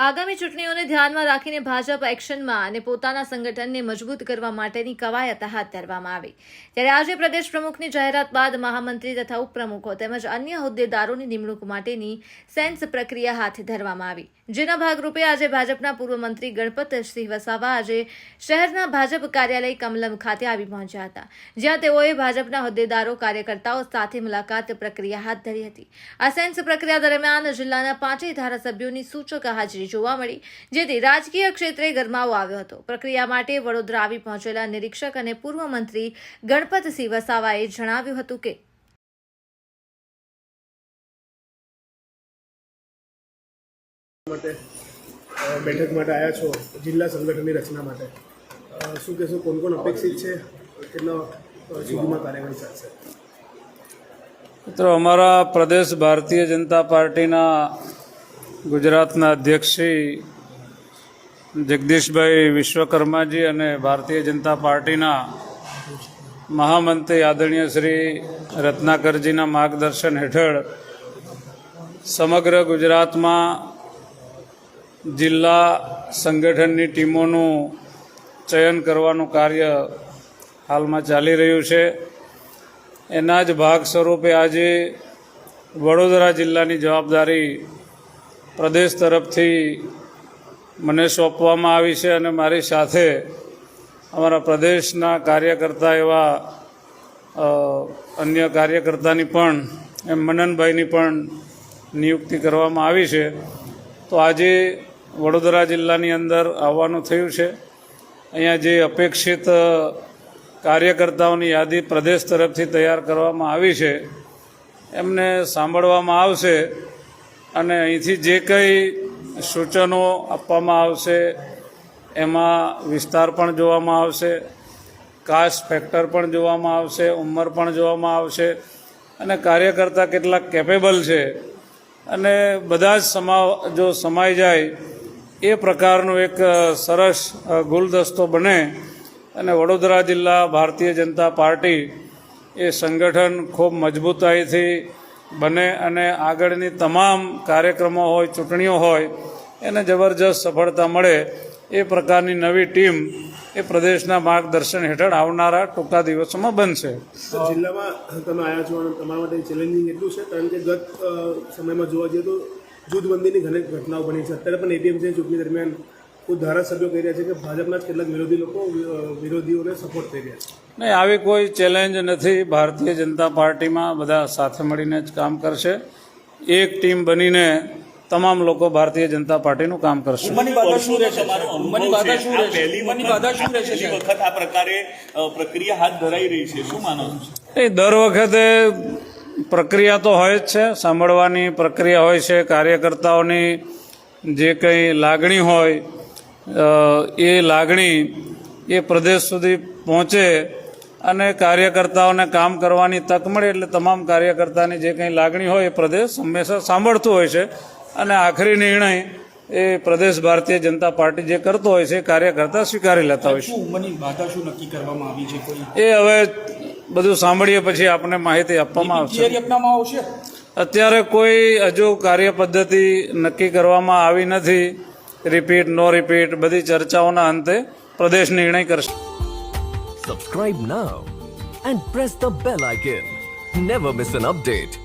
આગામી ચૂંટણીઓને ધ્યાનમાં રાખીને ભાજપ એક્શનમાં અને પોતાના સંગઠનને મજબૂત કરવા માટેની કવાયત હાથ ધરવામાં આવી. ત્યારે આજે પ્રદેશ પ્રમુખની જાહેરાત બાદ મહામંત્રી તથા ઉપપ્રમુખો તેમજ અન્ય હોદ્દેદારોની નિમણૂક માટેની સેન્સ પ્રક્રિયા હાથ ધરવામાં આવી. જેના ભાગરૂપે આજે ભાજપના પૂર્વ મંત્રી ગણપતસિંહ વસાવા આજે શહેરના ભાજપ કાર્યાલય કમલમ ખાતે આવી પહોંચ્યા હતા, જ્યાં તેઓએ ભાજપના હોદ્દેદારો, કાર્યકર્તાઓ સાથે મુલાકાત પ્રક્રિયા હાથ ધરી હતી. આ સેન્સ પ્રક્રિયા દરમિયાન જિલ્લાના પાંચેય ધારાસભ્યોની સૂચક હાજરી જોવા મળી જેથી રાજકીય ક્ષેત્રે ગરમાવો આવ્યો હતો. પ્રક્રિયા માટે વડોદરા આવી પહોંચેલા નિરીક્ષક અને પૂર્વ મંત્રી ગણપતસિંહ વસાવાએ જણાવ્યું હતું કે બેઠક માટે આવ્યા છો જિલ્લા સંગઠનની રચના માટે. શું કહેશો કોણ કોણ અપેક્ષિત છે? કેટલા સુધીમાં કાર્યવાહી ચાલશે? મિત્રો અમારા પ્રદેશ ભારતીય જનતા પાર્ટીના ગુજરાતના અધ્યક્ષ શ્રી જગદીશભાઈ વિશ્વકર્માજી અને ભારતીય જનતા પાર્ટીના મહામંત્રી આદરણીય શ્રી રત્નાકરજીના માર્ગદર્શન હેઠળ સમગ્ર ગુજરાતમાં જિલ્લા સંગઠનની ટીમોનું ચયન કરવાનું કાર્ય હાલમાં ચાલી રહ્યું છે. એના જ ભાગ સ્વરૂપે આજે વડોદરા જિલ્લાની જવાબદારી પ્રદેશ તરફથી મને સોંપવામાં આવી છે અને મારી સાથે અમારા પ્રદેશના કાર્યકર્તા એવા અન્ય કાર્યકર્તાની પણ, એમ મનનભાઈની પણ નિયુક્તિ કરવામાં આવી છે. તો આજે વડોદરા જિલ્લાની અંદર આવવાનું થયું છે. અહીંયા જે અપેક્ષિત કાર્યકર્તાઓની યાદી પ્રદેશ તરફથી તૈયાર કરવામાં આવી છે, એમને સાંભળવામાં આવશે. અને અહીંથી જે કંઈ સૂચનો આપવામાં આવશે, એમાં વિસ્તાર પણ જોવામાં આવશે, કાસ્ટ ફેક્ટર પણ જોવામાં આવશે, ઉંમર પણ જોવામાં આવશે, અને કાર્યકર્તા કેટલા કેપેબલ છે. અને બધા જ સમા, જો સમાઈ જાય, એ પ્રકારનું એક સરસ ગુલદસ્તો બને. અને વડોદરા જિલ્લા ભારતીય જનતા પાર્ટી એ સંગઠન ખૂબ મજબૂતાઈથી બને અને આગળની તમામ કાર્યક્રમો હોય, ચૂંટણીઓ હોય, એને જબરજસ્ત સફળતા મળે, એ પ્રકારની નવી ટીમ એ પ્રદેશના માર્ગદર્શન હેઠળ આવનારા ટૂંકા દિવસોમાં બનશે. જિલ્લામાં તમે આવ્યા છો અને તમારા માટે ચેલેન્જિંગ એટલું છે, કારણ કે ગત સમયમાં જોવા જઈએ તો જૂથબંધીની ઘણી ઘટનાઓ બની છે. અત્યારે પણ એટીએમસી ચૂંટણી દરમિયાન ખુદ ધારાસભ્યો કહી રહ્યા છે કે ભાજપના જ કેટલાક વિરોધી લોકો વિરોધીઓને સપોર્ટ કરી રહ્યા છે. નહીં આવી કોઈ ચેલેન્જ નથી. ભારતીય જનતા પાર્ટીમાં બધા સાથે મળીને જ કામ કરશે. એક ટીમ બનીને તમામ લોકો ભારતીય જનતા પાર્ટીનું કામ કરશે. ઉંમરની બાધા શું રહેશે? તમારો અનુભવ ઉંમરની બાધા છે. શું આ રહેશે? વખત- બાધા શું રહેશે? પહેલી સાહેબ? વખત આ પ્રકારે પ્રક્રિયા હાથ ધરાઈ રહી છે. શું એ દર વખતે પ્રક્રિયા તો હોય જ છે. સાંભળવાની પ્રક્રિયા હોય છે. કાર્યકર્તાઓની જે કંઈ લાગણી હોય એ લાગણી એ પ્રદેશ સુધી પહોંચે અને કાર્યકર્તાઓને કામ કરવાની તક મળે એટલે તમામ કાર્યકર્તાની જે કંઈ લાગણી હોય એ પ્રદેશ હંમેશા સાંભળતું હોય છે. અને આખરી નિર્ણય એ પ્રદેશ ભારતીય જનતા પાર્ટી જે કરતો હોય છે એ કાર્યકર્તા સ્વીકારી લેતા હોય છે. શું ઉંમરની બાધા શું નક્કી કરવામાં આવી છે એ હવે બધું સાંભળીએ પછી આપને માહિતી આપવામાં આવશે. અત્યારે કોઈ હજુ કાર્ય પદ્ધતિ નક્કી કરવામાં આવી નથી. રિપીટ નો રિપીટ બધી ચર્ચાઓના અંતે પ્રદેશ નિર્ણય કરશે Subscribe now and press the bell icon. Never miss an update.